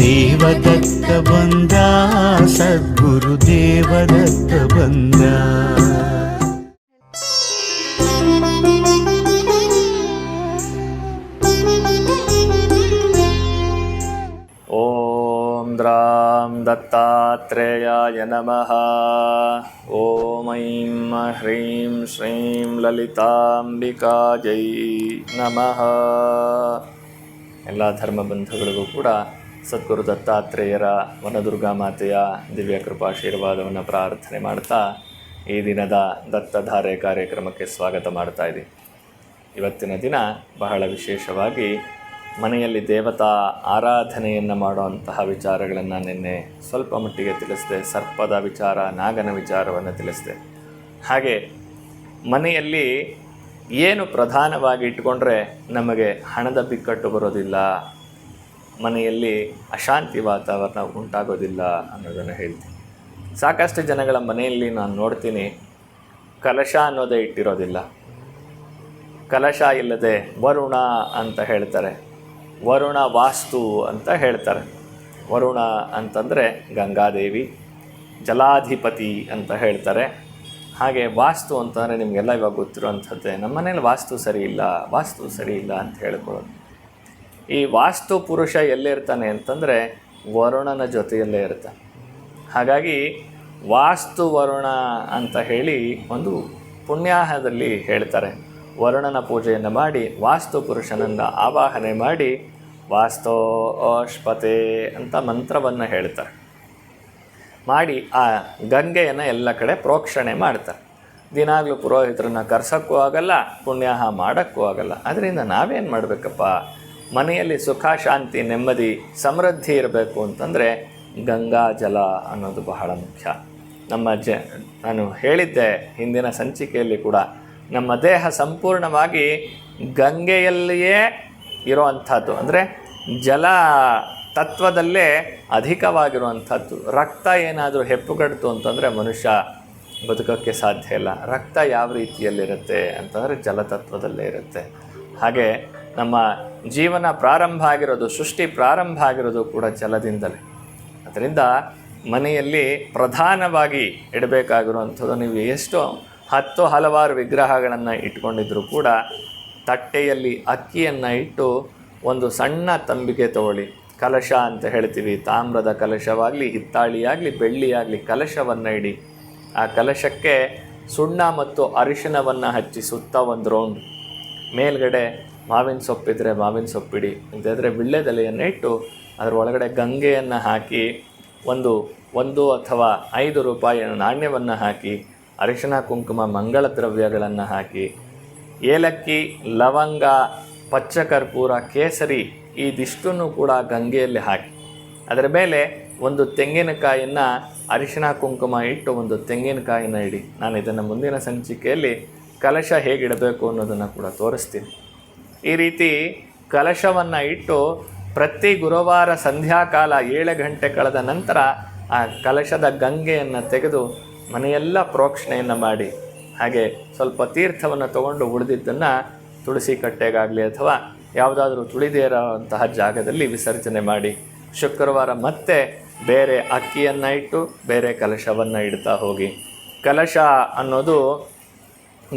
ದೇವದತ್ತ ಬಂದ, ಸದ್ಗುರು ದೇವದತ್ತ ಬಂದ. ಓಂ ದ್ರಾಂ ದತ್ತಾತ್ರೇಯಾಯ ನಮಃ. ಓಂ ಮೈಂ ಹ್ರೀಂ ಶ್ರೀಂ ಲಲಿತಾಂಬಿಕಾಜೈ ನಮಃ ಎಲ್ಲ ಧರ್ಮ ಬಂಧುಗಳಿಗೂ ಕೂಡ ಸದ್ಗುರು ದತ್ತಾತ್ರೇಯರ ವನದುರ್ಗಾ ಮಾತೆಯ ದಿವ್ಯ ಕೃಪಾಶೀರ್ವಾದವನ್ನು ಪ್ರಾರ್ಥನೆ ಮಾಡ್ತಾ ಈ ದಿನದ ದತ್ತಧಾರೆ ಕಾರ್ಯಕ್ರಮಕ್ಕೆ ಸ್ವಾಗತ ಮಾಡ್ತಾ ಇದ್ದೀನಿ. ಇವತ್ತಿನ ದಿನ ಬಹಳ ವಿಶೇಷವಾಗಿ ಮನೆಯಲ್ಲಿ ದೇವತಾ ಆರಾಧನೆಯನ್ನು ಮಾಡುವಂತಹ ವಿಚಾರಗಳನ್ನು ನಿನ್ನೆ ಸ್ವಲ್ಪ ಮಟ್ಟಿಗೆ ತಿಳಿಸಿದೆ. ಸರ್ಪದ ವಿಚಾರ, ನಾಗನ ವಿಚಾರವನ್ನು ತಿಳಿಸಿದೆ. ಹಾಗೆ ಮನೆಯಲ್ಲಿ ಏನು ಪ್ರಧಾನವಾಗಿ ಇಟ್ಕೊಂಡ್ರೆ ನಮಗೆ ಹಣದ ಬಿಕ್ಕಟ್ಟು ಬರೋದಿಲ್ಲ ಮನೆಯಲ್ಲಿ ಅಶಾಂತಿ ವಾತಾವರಣ ಉಂಟಾಗೋದಿಲ್ಲ ಅನ್ನೋದನ್ನು ಹೇಳ್ತೀನಿ. ಸಾಕಷ್ಟು ಜನಗಳ ಮನೆಯಲ್ಲಿ ನಾನು ನೋಡ್ತೀನಿ, ಕಲಶ ಅನ್ನೋದೇ ಇಟ್ಟಿರೋದಿಲ್ಲ. ಕಲಶ ಇಲ್ಲದೆ ವರುಣ ಅಂತ ಹೇಳ್ತಾರೆ. ವರುಣ ವಾಸ್ತು ಅಂತ ಹೇಳ್ತಾರೆ. ವರುಣ ಅಂತಂದರೆ ಗಂಗಾದೇವಿ, ಜಲಾಧಿಪತಿ ಅಂತ ಹೇಳ್ತಾರೆ. ಹಾಗೆ ವಾಸ್ತು ಅಂತಂದರೆ ನಿಮಗೆಲ್ಲ ಇವಾಗ ಗೊತ್ತಿರುವಂಥದ್ದೇ, ನಮ್ಮ ಮನೇಲಿ ವಾಸ್ತು ಸರಿ ಇಲ್ಲ, ವಾಸ್ತು ಸರಿ ಇಲ್ಲ ಅಂತ ಹೇಳ್ಕೊಳ್ಳೋದು. ಈ ವಾಸ್ತು ಪುರುಷ ಎಲ್ಲಿರ್ತಾನೆ ಅಂತಂದರೆ ವರುಣನ ಜೊತೆಯಲ್ಲೇ ಇರ್ತಾನೆ. ಹಾಗಾಗಿ ವಾಸ್ತು ವರುಣ ಅಂತ ಹೇಳಿ ಒಂದು ಪುಣ್ಯಾಹದಲ್ಲಿ ಹೇಳ್ತಾರೆ. ವರುಣನ ಪೂಜೆಯನ್ನು ಮಾಡಿ, ವಾಸ್ತು ಪುರುಷನನ್ನು ಆವಾಹನೆ ಮಾಡಿ ವಾಸ್ತೋ ಅಶ್ಪತೆ ಅಂತ ಮಂತ್ರವನ್ನು ಹೇಳ್ತಾರೆ. ಮಾಡಿ ಆ ಗಂಗೆಯನ್ನು ಎಲ್ಲ ಕಡೆ ಪ್ರೋಕ್ಷಣೆ ಮಾಡ್ತಾರೆ. ದಿನಾಗಲೂ ಪುರೋಹಿತರನ್ನು ಕರ್ಸೋಕ್ಕೂ ಆಗಲ್ಲ, ಪುಣ್ಯಾಹ ಮಾಡೋಕ್ಕೂ ಆಗಲ್ಲ. ಅದರಿಂದ ನಾವೇನು ಮಾಡಬೇಕಪ್ಪ? ಮನೆಯಲ್ಲಿ ಸುಖ, ಶಾಂತಿ, ನೆಮ್ಮದಿ, ಸಮೃದ್ಧಿ ಇರಬೇಕು ಅಂತಂದರೆ ಗಂಗಾ, ಜಲ ಅನ್ನೋದು ಬಹಳ ಮುಖ್ಯ. ನಮ್ಮ ಜ, ನಾನು ಹೇಳಿದ್ದೆ ಹಿಂದಿನ ಸಂಚಿಕೆಯಲ್ಲಿ ಕೂಡ, ನಮ್ಮ ದೇಹ ಸಂಪೂರ್ಣವಾಗಿ ಗಂಗೆಯಲ್ಲಿಯೇ ಇರೋವಂಥದ್ದು. ಅಂದರೆ ಜಲ ತತ್ವದಲ್ಲೇ ಅಧಿಕವಾಗಿರುವಂಥದ್ದು. ರಕ್ತ ಏನಾದರೂ ಹೆಪ್ಪುಗಡ್ತು ಅಂತಂದರೆ ಮನುಷ್ಯ ಬದುಕೋಕ್ಕೆ ಸಾಧ್ಯ ಇಲ್ಲ. ರಕ್ತ ಯಾವ ರೀತಿಯಲ್ಲಿರುತ್ತೆ ಅಂತಂದರೆ ಜಲತತ್ವದಲ್ಲೇ ಇರುತ್ತೆ. ಹಾಗೆ ನಮ್ಮ ಜೀವನ ಪ್ರಾರಂಭ ಆಗಿರೋದು, ಸೃಷ್ಟಿ ಪ್ರಾರಂಭ ಆಗಿರೋದು ಕೂಡ ಜಲದಿಂದಲೇ. ಅದರಿಂದ ಮನೆಯಲ್ಲಿ ಪ್ರಧಾನವಾಗಿ ಇಡಬೇಕಾಗಿರುವಂಥದ್ದು, ನೀವು ಎಷ್ಟು ಹತ್ತು ಹಲವಾರು ವಿಗ್ರಹಗಳನ್ನು ಇಟ್ಕೊಂಡಿದ್ದರೂ ಕೂಡ ತಟ್ಟೆಯಲ್ಲಿ ಅಕ್ಕಿಯನ್ನು ಇಟ್ಟು ಒಂದು ಸಣ್ಣ ತಂಬಿಗೆ ತಗೊಳ್ಳಿ. ಕಲಶ ಅಂತ ಹೇಳ್ತೀವಿ, ತಾಮ್ರದ ಕಲಶವಾಗಲಿ, ಹಿತ್ತಾಳಿಯಾಗಲಿ, ಬೆಳ್ಳಿಯಾಗಲಿ ಕಲಶವನ್ನು ಇಡಿ. ಆ ಕಲಶಕ್ಕೆ ಸುಣ್ಣ ಮತ್ತು ಅರಿಶಿಣವನ್ನು ಹಚ್ಚಿ ಸುತ್ತ ಒಂದು ರೌಂಡ್ ಮೇಲ್ಗಡೆ ಮಾವಿನ ಸೊಪ್ಪಿದ್ರೆ ಮಾವಿನ ಸೊಪ್ಪಿಡಿ ಇಲ್ಲದಿದ್ದರೆ ವಿಳ್ಳೆದೆಲೆಯನ್ನು ಇಟ್ಟು ಅದರ ಒಳಗಡೆ ಗಂಗೆಯನ್ನು ಹಾಕಿ ಒಂದು ಒಂದು ಅಥವಾ ಐದು ರೂಪಾಯಿಯ ನಾಣ್ಯವನ್ನು ಹಾಕಿ, ಅರಿಶಿಣ, ಕುಂಕುಮ, ಮಂಗಳ ದ್ರವ್ಯಗಳನ್ನು ಹಾಕಿ, ಏಲಕ್ಕಿ, ಲವಂಗ, ಪಚ್ಚ ಕರ್ಪೂರ, ಕೇಸರಿ ಇದಿಷ್ಟನ್ನು ಕೂಡ ಗಂಗೆಯಲ್ಲಿ ಹಾಕಿ. ಅದರ ಮೇಲೆ ಒಂದು ತೆಂಗಿನಕಾಯಿಯನ್ನು ಅರಿಶಿಣ, ಕುಂಕುಮ ಇಟ್ಟು ಒಂದು ತೆಂಗಿನಕಾಯಿನ ಇಡಿ. ನಾನು ಇದನ್ನು ಮುಂದಿನ ಸಂಚಿಕೆಯಲ್ಲಿ ಕಲಶ ಹೇಗಿಡಬೇಕು ಅನ್ನೋದನ್ನು ಕೂಡ ತೋರಿಸ್ತೀನಿ. ಈ ರೀತಿ ಕಲಶವನ್ನು ಇಟ್ಟು ಪ್ರತಿ ಗುರುವಾರ ಸಂಧ್ಯಾಕಾಲ ಏಳು ಗಂಟೆ ಕಳೆದ ನಂತರ ಆ ಕಲಶದ ಗಂಗೆಯನ್ನು ತೆಗೆದು ಮನೆಯೆಲ್ಲ ಪ್ರೋಕ್ಷಣೆಯನ್ನು ಮಾಡಿ. ಹಾಗೆ ಸ್ವಲ್ಪ ತೀರ್ಥವನ್ನು ತಗೊಂಡು ಉಳಿದಿದ್ದನ್ನು ತುಳಸಿ ಕಟ್ಟೆಗಾಗಲಿ ಅಥವಾ ಯಾವುದಾದ್ರೂ ತುಳಿದೇ ಇರೋವಂತಹ ಜಾಗದಲ್ಲಿ ವಿಸರ್ಜನೆ ಮಾಡಿ. ಶುಕ್ರವಾರ ಮತ್ತೆ ಬೇರೆ ಅಕ್ಕಿಯನ್ನು ಇಟ್ಟು ಬೇರೆ ಕಲಶವನ್ನು ಇಡ್ತಾ ಹೋಗಿ. ಕಲಶ ಅನ್ನೋದು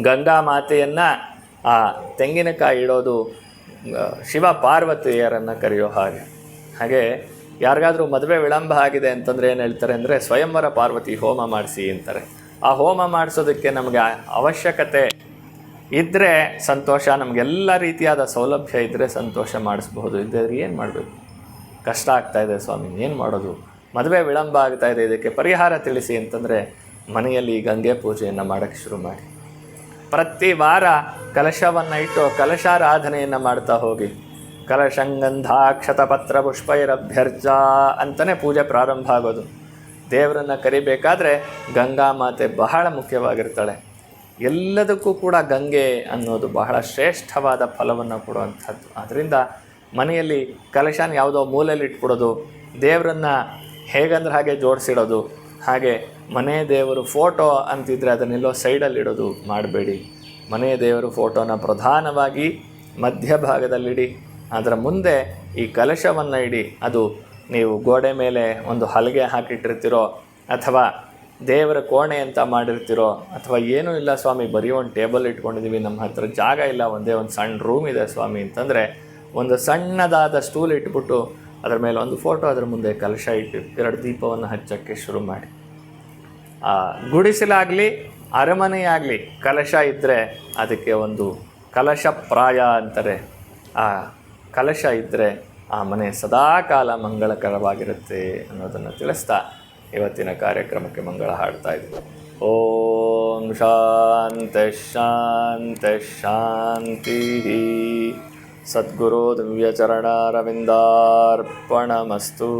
ಗಂಗಾ ಮಾತೆಯನ್ನು ಆ ತೆಂಗಿನಕಾಯಿ ಇಡೋದು ಶಿವ ಪಾರ್ವತಿಯರನ್ನು ಕರೆಯೋ ಹಾಗೆ. ಹಾಗೆ ಯಾರಿಗಾದರೂ ಮದುವೆ ವಿಳಂಬ ಆಗಿದೆ ಅಂತಂದರೆ ಏನು ಹೇಳ್ತಾರೆ ಅಂದರೆ ಸ್ವಯಂವರ ಪಾರ್ವತಿ ಹೋಮ ಮಾಡಿಸಿ ಅಂತಾರೆ. ಆ ಹೋಮ ಮಾಡಿಸೋದಕ್ಕೆ ನಮಗೆ ಅವಶ್ಯಕತೆ ಇದ್ದರೆ ಸಂತೋಷ ನಮಗೆಲ್ಲ ರೀತಿಯಾದ ಸೌಲಭ್ಯ ಇದ್ದರೆ ಸಂತೋಷ ಮಾಡಿಸ್ಬೋದು ಇದ್ದರೆ ಏನು ಮಾಡಬೇಕು? ಕಷ್ಟ ಆಗ್ತಾ ಇದೆ ಸ್ವಾಮಿ, ಏನು ಮಾಡೋದು? ಮದುವೆ ವಿಳಂಬ ಆಗ್ತಾ ಇದೆ, ಇದಕ್ಕೆ ಪರಿಹಾರ ತಿಳಿಸಿ ಅಂತಂದರೆ ಮನೆಯಲ್ಲಿ ಗಂಗೆ ಪೂಜೆಯನ್ನು ಮಾಡೋಕ್ಕೆ ಶುರು ಮಾಡಿ. ಪ್ರತಿ ವಾರ ಕಲಶವನ್ನು ಇಟ್ಟು ಕಲಶಾರಾಧನೆಯನ್ನು ಮಾಡ್ತಾ ಹೋಗಿ. ಕಲಶಂಗಂಧಾಕ್ಷತಪತ್ರ ಪತ್ರ ಪುಷ್ಪೈರಭ್ಯರ್ಚ ಅಂತಲೇ ಪೂಜೆ ಪ್ರಾರಂಭ ಆಗೋದು. ದೇವರನ್ನು ಕರಿಬೇಕಾದ್ರೆ ಗಂಗಾ ಮಾತೆ ಬಹಳ ಮುಖ್ಯವಾಗಿರ್ತಾಳೆ. ಎಲ್ಲದಕ್ಕೂ ಕೂಡ ಗಂಗೆ ಅನ್ನೋದು ಬಹಳ ಶ್ರೇಷ್ಠವಾದ ಫಲವನ್ನು ಕೊಡುವಂಥದ್ದು. ಆದ್ದರಿಂದ ಮನೆಯಲ್ಲಿ ಕಲಶನ ಯಾವುದೋ ಮೂಲೆಯಲ್ಲಿ ಇಟ್ಬಿಡೋದು, ದೇವರನ್ನು ಹೇಗಂದ್ರೆ ಹಾಗೆ ಜೋಡಿಸಿಡೋದು, ಹಾಗೆ ಮನೆ ದೇವರು ಫೋಟೋ ಅಂತಿದ್ರೆ ಅದನ್ನೆಲ್ಲೋ ಸೈಡಲ್ಲಿ ಇಡೋದು ಮಾಡಬೇಡಿ. ಮನೆ ದೇವರು ಫೋಟೋನ ಪ್ರಧಾನವಾಗಿ ಮಧ್ಯಭಾಗದಲ್ಲಿಡಿ. ಅದರ ಮುಂದೆ ಈ ಕಲಶವನ್ನು ಇಡಿ. ಅದು ನೀವು ಗೋಡೆ ಮೇಲೆ ಒಂದು ಹಲಗೆ ಹಾಕಿಟ್ಟಿರ್ತಿರೋ ಅಥವಾ ದೇವರ ಕೋಣೆ ಅಂತ ಮಾಡಿರ್ತಿರೋ ಅಥವಾ ಏನೂ ಇಲ್ಲ ಸ್ವಾಮಿ, ಬರೀ ಒಂದು ಟೇಬಲ್ ಇಟ್ಕೊಂಡಿದ್ದೀವಿ ನಮ್ಮ ಹತ್ರ ಜಾಗ ಇಲ್ಲ, ಒಂದೇ ಒಂದು ಸಣ್ಣ ರೂಮ್ ಇದೆ ಸ್ವಾಮಿ ಅಂತಂದರೆ ಒಂದು ಸಣ್ಣದಾದ ಸ್ಟೂಲ್ ಇಟ್ಬಿಟ್ಟು ಅದರ ಮೇಲೆ ಒಂದು ಫೋಟೋ ಅದರ ಮುಂದೆ ಕಲಶ ಇಟ್ಟು, ಎರಡು ದೀಪವನ್ನು ಹಚ್ಚೋಕ್ಕೆ ಶುರು ಮಾಡಿ. ಗುಡಿಸಲಾಗಲಿ, ಅರಮನೆಯಾಗಲಿ ಕಲಶ ಇದ್ದರೆ ಅದಕ್ಕೆ ಒಂದು ಕಲಶ ಪ್ರಾಯ ಅಂತಾರೆ. ಆ ಕಲಶ ಇದ್ದರೆ ಆ ಮನೆ ಸದಾಕಾಲ ಮಂಗಳಕರವಾಗಿರುತ್ತೆ ಅನ್ನೋದನ್ನು ತಿಳಿಸ್ತಾ ಇವತ್ತಿನ ಕಾರ್ಯಕ್ರಮಕ್ಕೆ ಮಂಗಳ ಹಾಡ್ತಾ ಇದ್ದೀವಿ ಓಂ ಶಾಂತ ಶಾಂತ ಶಾಂತಿ. ಸದ್ಗುರು ದಿವ್ಯಚರಣಾರವಿಂದಾರ್ಪಣಮಸ್ತು.